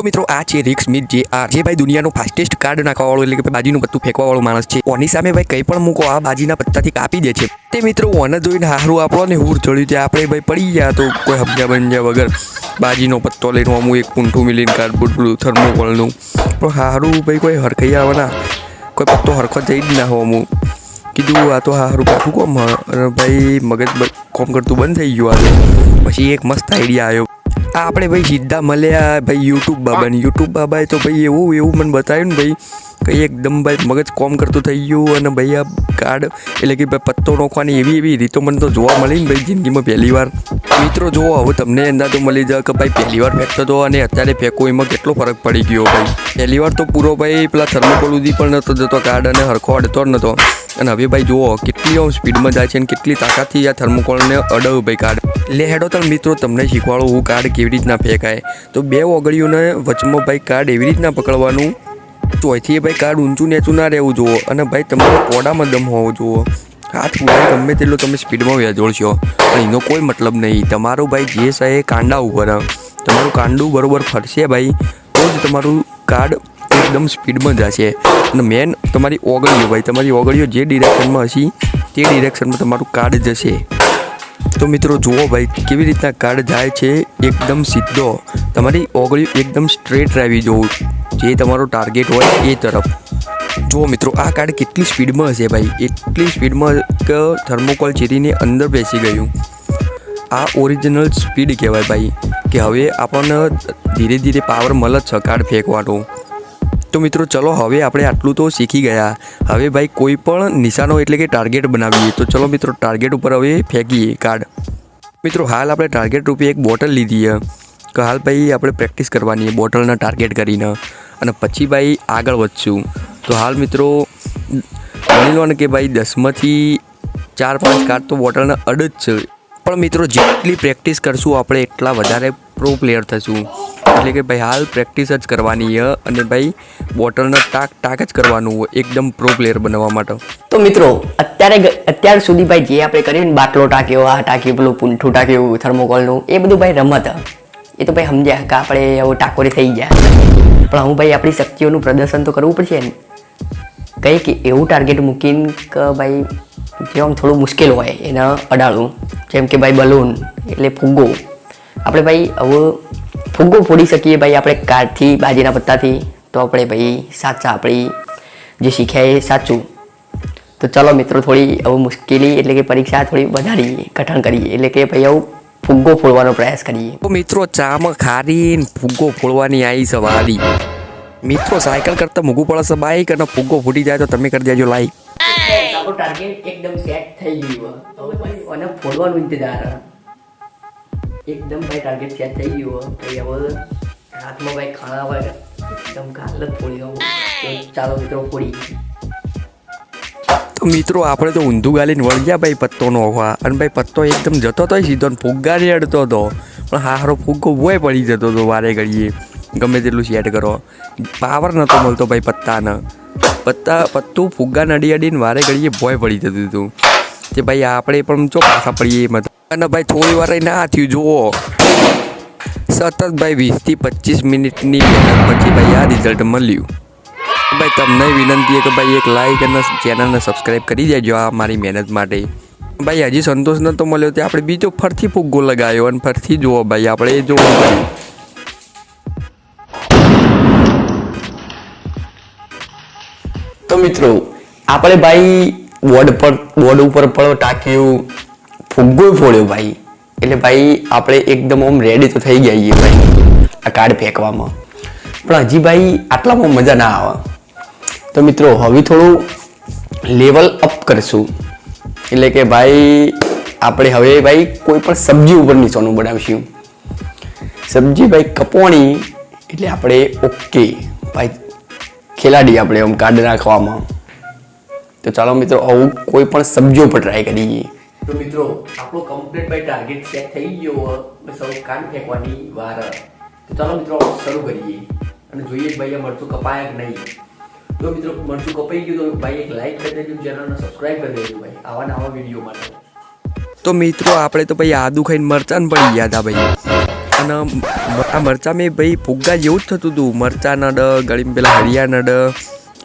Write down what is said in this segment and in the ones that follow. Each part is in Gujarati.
તો મિત્રો, આ છે રિક્સ મિત જે આર જે ભાઈ દુનિયાનો ફાસ્ટેસ્ટ કાર્ડ નાખવાવાળો એટલે કે બાજીનું પત્તું ફેંકવાવાળો માણસ છે. ઓની સામે ભાઈ કંઈ પણ મૂકો, આ બાજીના પત્તાથી કાપી દે છે. તે મિત્રો, ઓને જોઈને હારું આપણો ને હુર ચડ્યું છે. આપણે ભાઈ પડી ગયા તો કોઈ હબજા બંજા વગર બાજીનો પત્તો લઈને અમુક એક પૂંઠું મિલીને કાર્ડબોર્ડ પેલું થર્મોકોલનું પણ હારું ભાઈ કોઈ હરખાઈ આવે કોઈ પત્તો હરખો જઈ જ ના હો અમુક. કીધું, આ તો હારું પાછું કોમ ભાઈ મગજ કોમ કરતું બંધ થઈ ગયું આજે. પછી એક મસ્ત આઈડિયા આવ્યો. આપણે ભાઈ સીધા મળ્યા ભાઈ યુટ્યુબ બાબાને યુટ્યુબ બાબાએ તો ભાઈ એવું એવું મને બતાવ્યું ને ભાઈ કે એકદમ ભાઈ મગજ કોમ કરતું થઈ ગયું અને ભાઈ આ કાર્ડ એટલે કે ભાઈ પત્તો નોખવાની એવી એવી રીતો મને તો જોવા મળી ને ભાઈ જિંદગીમાં પહેલી વાર. મિત્રો જુઓ, હવે તમને અંદાજો મળી જાય કે ભાઈ પહેલી વાર ફેંકતો હતો અને અત્યારે ફેંકો, એમાં કેટલો ફરક પડી ગયો ભાઈ? પહેલી વાર તો પૂરો ભાઈ પેલા થર્મોકોલ સુધી પણ નહોતો જતો કાર્ડ અને હરખો અડતો જ નહોતો અને હવે ભાઈ જુઓ, કેટલી સ્પીડમાં જાય છે અને કેટલી તાકાતથી આ થર્મોકોલને અડવ ભાઈ કાર્ડ લે હેડો તો મિત્રો, તમને શીખવાડું હું કાર્ડ કેવી રીતના ફેંકાય. તો બે ઓગળીઓને વચમાં ભાઈ કાર્ડ એવી રીતના પકડવાનું. ચોથી ભાઈ કાર્ડ ઊંચું નેચું ના રહેવું જુઓ. અને ભાઈ તમારે કોડામાં દમ હોવો જુઓ. હાથ ઉડાય ગમે તેટલો તમે સ્પીડમાં વેજોડશો પણ એનો કોઈ મતલબ નહીં. તમારું ભાઈ જે છે એ કાંડા ઉપર. તમારું કાંડું બરાબર ફરશે ભાઈ. તો જ તમારું કાર્ડ એકદમ સ્પીડમાં જશે. અને મેન તમારી ઓગળીઓ ભાઈ, તમારી ઓગળીઓ જે ડિરેક્શનમાં હશે, તે ડિરેક્શનમાં તમારું કાર્ડ જશે. તો મિત્રો જુઓ ભાઈ, કેવી રીતના કાર્ડ જાય છે, એકદમ સીધો. તમારી ઓગળીઓ એકદમ સ્ટ્રેટ રહેવી જોવું જે તમારો ટાર્ગેટ હોય એ તરફ. જુઓ મિત્રો, આ કાર્ડ કેટલી સ્પીડમાં હશે ભાઈ? એટલી સ્પીડમાં કે થર્મોકોલ ચીરીને અંદર બેસી ગયું. આ ઓરિજિનલ સ્પીડ કહેવાય ભાઈ, કે હવે આપણને ધીરે ધીરે પાવર મળે જ છે કાર્ડ ફેંકવાનો. તો મિત્રો ચલો હવે આપણે આટલું તો શીખી ગયા. હવે ભાઈ કોઈ પણ નિશાનો એટલે કે ટાર્ગેટ બનાવીએ. તો ચલો મિત્રો ટાર્ગેટ ઉપર હવે ફેંકીએ કાર્ડ મિત્રો હાલ આપણે ટાર્ગેટ રૂપે એક બોટલ લીધી છે. કે હાલ ભાઈ આપણે પ્રેક્ટિસ કરવાની બોટલના ટાર્ગેટ કરીને. અને પછી ભાઈ આગળ વધશું. તો હાલ મિત્રો, માની લો ને કે ભાઈ દસમાંથી ચાર પાંચ કાર્ડ તો બોટલના અડ જ છે. પણ મિત્રો જેટલી પ્રેક્ટિસ કરશું આપણે એટલા વધારે પ્રો પ્લેયર થશું એટલે કે ભાઈ હાલ પ્રેક્ટિસ જ કરવાની છે અને ભાઈ બોટલને ટાક ટાક જ કરવાનું હોય, એકદમ પ્રો પ્લેયર બનવા માટે. તો મિત્રો, અત્યારે અત્યાર સુધી ભાઈ જે આપણે કરીએ ને બાટલો ટાંક્યો, આ ટાક્યું, પેલું પૂંઠું ટાંક્યું થર્મોકોલનું એ બધું ભાઈ રમત. એ તો ભાઈ સમજ્યા કે આપણે એવું ટાકોરી થઈ ગયા. પણ હું ભાઈ આપણી શક્તિઓનું પ્રદર્શન તો કરવું પડશે ને. કંઈક એવું ટાર્ગેટ મૂકીને કે ભાઈ જે આમ થોડું મુશ્કેલ હોય, એને અડાડવું. જેમ કે ભાઈ બલૂન એટલે ફુગ્ગો. આપણે ભાઈ હવે ફુગ્ગો ફોડી શકીએ ભાઈ આપણે કાર્ડથી બાજીના પત્તાથી. તો આપણે ભાઈ સાચા આપણી જે શીખ્યા એ સાચું. તો ચાલો મિત્રો થોડી હવે મુશ્કેલી એટલે કે પરીક્ષા થોડી વધારીએ કઠણ કરીએ. એટલે કે ભાઈ આવું ફુગ્ગો ફોડવાનો પ્રયાસ કરીએ. તો મિત્રો ચામાં ખારીને ફુગ્ગો ફોડવાની આવી સવારી. મિત્રો સાયકલ કરતાં મૂકવું પડે છે બાઈક અને ફુગ્ગો ફૂટી જાય તો તમે કરી દેજો લાઈક આપણું ટાર્ગેટ એકદમ સેટ થઈ ગયું. હવે અને ફોડવાનું ઇંતજાર. એકદમ ભાઈ ટાર્ગેટ સેટ થઈ ગયું ભાઈ હવે રાતમાં ભાઈ ખાણા હોય એકદમ કાલ જ ફોડી ચાલો મિત્રો ફોડી તો મિત્રો, આપણે તો ઊંધું ગાલીને વળગ્યા ભાઈ પત્તોનો હોવા. અને ભાઈ પત્તો એકદમ જતો હતો સીધો ને ફુગ્ગારી અડતો હતો પણ હારો ફુગ્ગો બોય પડી જતો હતો વારે ઘડીએ. ગમે તેટલું સેટ કરો. પાવર નહોતો મળતો ભાઈ પત્તાને. પત્તા, પત્તું ફુગ્ગા નડી અડીને વારે ઘડીએ ભોય પડી જતું હતું. તે ભાઈ આપણે પણ ચો પાછા પડીએ. અને ભાઈ થોડી વાર ના થયું, જુઓ. સતત ભાઈ વીસથી પચીસ મિનિટની મહેનત પછી ભાઈ આ રિઝલ્ટ મળ્યું. ભાઈ, તમને વિનંતી કે ભાઈ એક લાઈક અને ચેનલને સબસ્ક્રાઈબ કરી દેજો આ મારી મહેનત માટે. ભાઈ, હજી સંતોષ નતો મળ્યો તે આપણે બીજો ફરથી ફુગ્ગો લગાવ્યો અને ફરથી જુઓ ભાઈ, આપણે એ જોવો તો મિત્રો, આપણે ભાઈ બોર્ડ પર બોર્ડ ઉપર પણ ટાંક્યું. ફુગ્ગો ફોડ્યો ભાઈ. એટલે ભાઈ, આપણે એકદમ આમ રેડી તો થઈ ગયા છીએ ભાઈ, આ કાર્ડ ફેંકવામાં. પણ હજી ભાઈ, આટલામાં મજા ના આવે. તો મિત્રો, હવે થોડું લેવલ અપ કરશું. એટલે કે ભાઈ, આપણે હવે ભાઈ કોઈ પણ સબ્જી ઉપર નિશાનું બનાવીશું. સબ્જી ભાઈ કપોણી, એટલે આપણે ઓકે ભાઈ, ખેલાડી આપણે આમ કાર્ડ નાખવામાં. તો ચાલો મિત્રો, આવું કોઈ પણ સબ્જીઓ પર ટ્રાય કરીએ. તો મિત્રો, આપણો કમ્પ્લીટ બાય ટાર્ગેટ સેટ થઈ ગયો હવે કાર્ડ ફેંકવાની વાર તો ચાલો મિત્રો શરૂ કરીએ. અને જોઈએ ભાઈ આ મરચું કપાય કે નહીં. તો મિત્રો મરચું કપાઈ ગયું તો ભાઈ એક લાઈક કરી દેજો ચેનલને સબસ્ક્રાઇબ કરી દેજો ભાઈ, આવા નવા વીડિયો માટે. તો મિત્રો, આપણે તો ભાઈ આદુ ખાઈને મરચાં પડી ગયા હતા ભાઈ. અને આ મરચાં મેં ભાઈ ફુગ્ગા જેવું જ થતું હતું. મરચાં નડ ગળીમાં પેલા હરિયાના ડ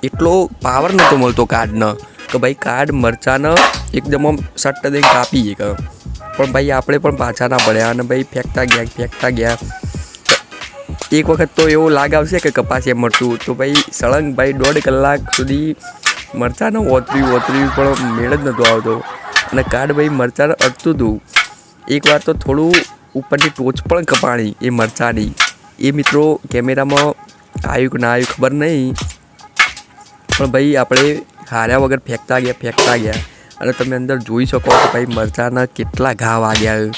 એટલો પાવર નહોતો મળતો કાર્ડનો. કે ભાઈ કાર્ડ મરચાને એકદમ આમ સટ્ટ દઈને કાપી ગયો પણ ભાઈ આપણે પણ પાછા ના પડ્યા અને ભાઈ ફેંકતા ગયા ફેંકતા ગયા. એક વખત તો એવો લાગ આવશે કે કપાસિયા મરચું તો ભાઈ સળંગ ભાઈ દોઢ કલાક સુધી મરચાંનો ઓતર્યું ઓતર્યું, પણ મેળ જ નહોતો આવતો. અને કાર્ડ ભાઈ મરચાં અટતું હતું. એકવાર તો થોડું ઉપરની ટોચ પણ કપાણી એ મરચાંની. એ મિત્રો કેમેરામાં આવ્યું કે ના આવ્યું ખબર નહીં. પણ ભાઈ આપણે હાર્યા વગર ફેંકતા ગયા ફેંકતા ગયા. અને તમે અંદર જોઈ શકો કે ભાઈ મરચાંના કેટલા ઘા વાગ્યા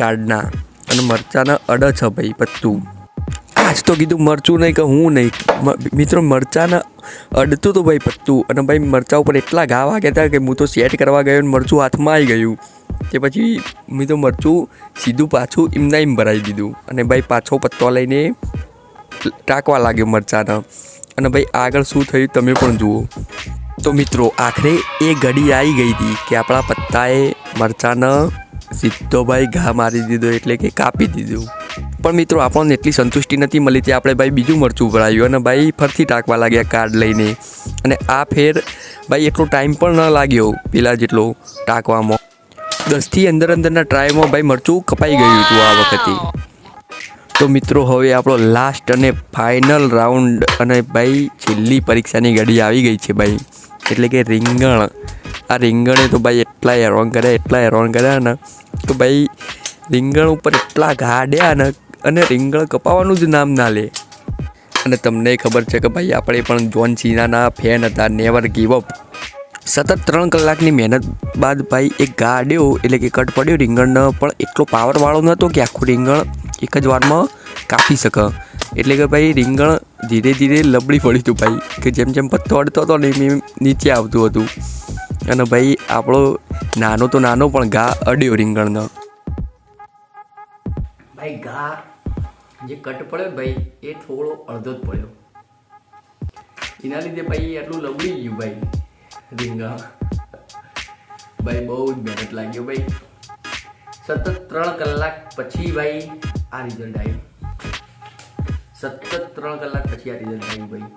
કાર્ડના અને મરચાંના અડ છે ભાઈ પત્તું. આજ તો કીધું મરચું નહીં કે હું નહીં. મિત્રો મરચાંના અડતું તો ભાઈ પત્તું. અને ભાઈ મરચા ઉપર એટલા ઘા વાગ્યા હતા કે હું તો સેટ કરવા ગયો અને મરચું હાથમાં આવી ગયું. તે પછી મેં તો મરચું સીધું પાછું એમના એમ ભરાઈ દીધું. અને ભાઈ પાછો પત્તો લઈને ટાંકવા લાગ્યો મરચાંના. અને ભાઈ આગળ શું થયું તમે પણ જુઓ. તો મિત્રો, આખરે એ ઘડી આવી ગઈ હતી કે આપણા પત્તાએ મરચાંનો સીધો ભાઈ ઘા મારી દીધો એટલે કે કાપી દીધું. પણ મિત્રો, આપણને એટલી સંતુષ્ટિ નથી મળી તે આપણે ભાઈ બીજું મરચું ભરાયું અને ભાઈ ફરથી ટાંકવા લાગ્યા કાર્ડ લઈને. અને આ ફેર ભાઈ એટલો ટાઈમ પણ ન લાગ્યો, પેલા જેટલો ટાંકવામાં. દસથી અંદર અંદરના ટ્રાયમાં ભાઈ મરચું કપાઈ ગયું હતું આ વખતે. તો મિત્રો, હવે આપણો લાસ્ટ અને ફાઇનલ રાઉન્ડ અને ભાઈ છેલ્લી પરીક્ષાની ઘડી આવી ગઈ છે ભાઈ. એટલે કે રીંગણ. આ રીંગણે તો ભાઈ એટલા હેરાન કર્યા એટલા હેરાન કર્યા ને તો ભાઈ રીંગણ ઉપર એટલા ગાડ્યા ને અને રીંગણ કપાવાનું જ નામ ના લે. અને તમને ખબર છે કે ભાઈ આપણે પણ જોન સીનાના ફેન હતા નેવર ગીવ અપ સતત ત્રણ કલાકની મહેનત બાદ ભાઈ એક ગાડ્યો, એટલે કે કટ પડ્યો રીંગણનો, પણ એટલો પાવરવાળો નહોતો કે આખું રીંગણ એક જ વારમાં કાપી શકે. એટલે કે ભાઈ રીંગણ ધીરે ધીરે લબડી પડ્યું હતું ભાઈ, કે જેમ જેમ પત્તો અડતો હતો ને એમ નીચે આવતું હતું. અને ભાઈ, આપણો નાનો તો નાનો પણ ઘા અડ્યો રીંગણનો. ભાઈ, ઘા જે કટ પડ્યો ભાઈ, એ થોડો અડધો જ પડ્યો. એના લીધે ભાઈ, એટલું લબડી ગયું ભાઈ, રીંગણ. ભાઈ, બહુ જ મહેનત લાગ્યો ભાઈ. સતત ત્રણ કલાક પછી ભાઈ, આ રિઝલ્ટ આવ્યું. સતત ત્રણ કલાક પછી આ રિઝલ્ટ આવ્યું ભાઈ.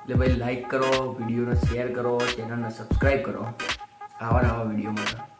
એટલે ભાઈ લાઈક કરો વિડીયોને શેર કરો ચેનલને સબસ્ક્રાઈબ કરો. આવા નવા વીડિયો માટે.